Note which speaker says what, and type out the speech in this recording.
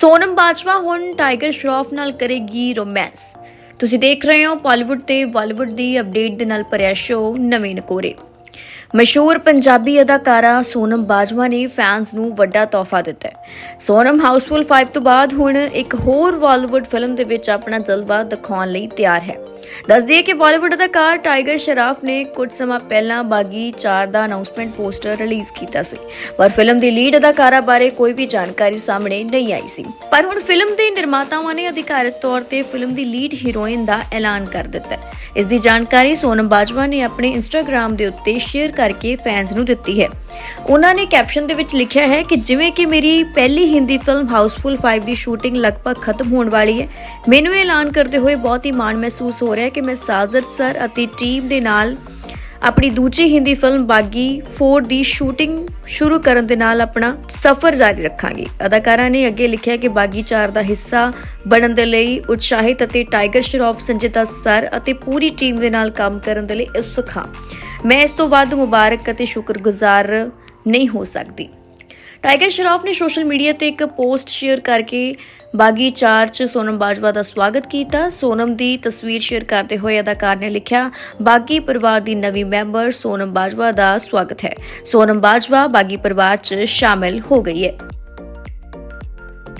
Speaker 1: ਸੋਨਮ ਬਾਜਵਾ ਹੁਣ ਟਾਈਗਰ ਸ਼ਰਾਫ ਨਾਲ ਕਰੇਗੀ ਰੋਮਾਂਸ। ਤੁਸੀਂ ਦੇਖ ਰਹੇ ਹੋ ਪਾਲੀਵੁੱਡ ਤੇ ਬਾਲੀਵੁੱਡ ਦੀ ਅਪਡੇਟ ਦੇ ਨਾਲ ਭਰਿਆ ਸ਼ੋਅ ਨਵੇਂ ਨਕੋਰੇ। ਮਸ਼ਹੂਰ ਪੰਜਾਬੀ ਅਦਾਕਾਰਾ ਸੋਨਮ ਬਾਜਵਾ ਨੇ ਫੈਨਸ ਨੂੰ ਵੱਡਾ ਤੋਹਫਾ ਦਿੱਤਾ ਹੈ। ਸੋਨਮ ਹਾਊਸਫੁੱਲ 5 ਤੋਂ ਬਾਅਦ ਹੁਣ ਇੱਕ ਹੋਰ ਬਾਲੀਵੁੱਡ ਫਿਲਮ ਦੇ ਵਿੱਚ ਆਪਣਾ ਜਲਵਾ ਦਿਖਾਉਣ ਲਈ ਤਿਆਰ ਹੈ। ਦੱਸ ਦਈਏ ਕਿ ਬਾਲੀਵੁੱਡ ਅਦਾਕਾਰ ਟਾਈਗਰ ਸ਼ਰਾਫ ਨੇ ਕੁਝ ਸਮਾਂ ਪਹਿਲਾਂ ਬਾਗੀ 4 ਦਾ ਅਨਾਉਂਸਮੈਂਟ ਪੋਸਟਰ ਰਿਲੀਜ਼ ਕੀਤਾ ਸੀ। ਪਰ ਫਿਲਮ ਦੀ ਲੀਡ ਅਦਾਕਾਰਾ ਬਾਰੇ ਕੋਈ ਵੀ ਜਾਣਕਾਰੀ ਸਾਹਮਣੇ ਨਹੀਂ ਆਈ ਸੀ। ਪਰ ਹੁਣ ਫਿਲਮ ਦੇ ਨਿਰਮਾਤਾਵਾਂ ਨੇ ਅਧਿਕਾਰਤ ਤੌਰ ਤੇ ਫਿਲਮ ਦੀ ਲੀਡ ਹੀਰੋਇਨ ਦਾ ਐਲਾਨ ਕਰ ਦਿੱਤਾ ਹੈ। ਇਸ ਦੀ ਜਾਣਕਾਰੀ ਸੋਨਮ ਬਾਜਵਾ ਨੇ ਆਪਣੇ ਇੰਸਟਾਗ੍ਰam ਦੇ ਉੱਤੇ ਸ਼ੇਅਰ ਕਰਕੇ ਫੈਨਸ ਨੂੰ ਦਿੱਤੀ ਹੈ। ਉਹਨਾਂ ਨੇ ਕੈਪਸ਼ਨ ਦੇ ਵਿੱਚ ਲਿਖਿਆ ਹੈ ਕਿ ਜਿਵੇਂ ਕਿ ਮੇਰੀ ਪਹਿਲੀ ਹਿੰਦੀ ਫਿਲਮ ਹਾਊਸਫੁਲ 5 ਦੀ ਸ਼ੂਟਿੰਗ ਲਗਭਗ ਖਤਮ ਹੋਣ ਵਾਲੀ ਹੈ। ਮੈਨੂੰ ਇਹ ਐਲਾਨ ਕਰਦੇ ਹੋਏ ਬਹੁਤ ਹੀ ਮਾਣ ਮਹਿਸੂਸ ਹੋ ਰਿਹਾ ਕਿ ਮੈਂ ਸਾਜ਼ਦ ਸਰ ਅਤੇ ਟੀਮ ਦੇ ਨਾਲ ਆਪਣੀ ਦੂਜੀ ਹਿੰਦੀ ਫਿਲਮ ਬਾਗੀ 4 ਦੀ ਸ਼ੂਟਿੰਗ ਸ਼ੁਰੂ ਕਰਨ ਦੇ ਨਾਲ ਆਪਣਾ ਸਫ਼ਰ ਜਾਰੀ ਰੱਖਾਂਗੀ। ਅਦਾਕਾਰਾ ਨੇ ਅੱਗੇ ਲਿਖਿਆ ਕਿ ਬਾਗੀ 4 ਦਾ ਹਿੱਸਾ ਬਣਨ ਦੇ ਲਈ ਉਤਸ਼ਾਹਿਤ ਅਤੇ ਟਾਈਗਰ ਸ਼ਰੋਫ, ਸੰਜੀਤਾ ਸਰ ਅਤੇ ਪੂਰੀ ਟੀਮ ਦੇ ਨਾਲ ਕੰਮ ਕਰਨ ਦੇ ਲਈ ਉਤਸੁਕ ਹਾਂ। ਮੈਂ ਇਸ ਤੋਂ ਵੱਧ ਮੁਬਾਰਕ ਅਤੇ ਸ਼ੁਕਰਗੁਜ਼ਾਰ ਨਹੀਂ ਹੋ ਸਕਦੀ। ਟਾਈਗਰ ਸ਼ਰਾਫ ਨੇ ਸੋਸ਼ਲ ਮੀਡੀਆ ਤੇ ਇੱਕ ਪੋਸਟ ਸ਼ੇਅਰ ਕਰਕੇ ਬਾਗੀ ਚਾਰ ਚ ਸੋਨਮ ਬਾਜਵਾ ਦਾ ਸਵਾਗਤ ਕੀਤਾ। ਸੋਨਮ ਦੀ ਤਸਵੀਰ ਸ਼ੇਅਰ ਕਰਦੇ ਹੋਏ ਅਦਾਕਾਰ ਨੇ ਲਿਖਿਆ, ਬਾਗੀ ਪਰਿਵਾਰ ਦੀ ਨਵੀਂ ਮੈਂਬਰ ਸੋਨਮ ਬਾਜਵਾ ਦਾ ਸਵਾਗਤ ਹੈ। ਸੋਨਮ ਬਾਜਵਾ ਬਾਗੀ ਪਰਿਵਾਰ ਚ ਸ਼ਾਮਿਲ ਹੋ ਗਈ ਹੈ।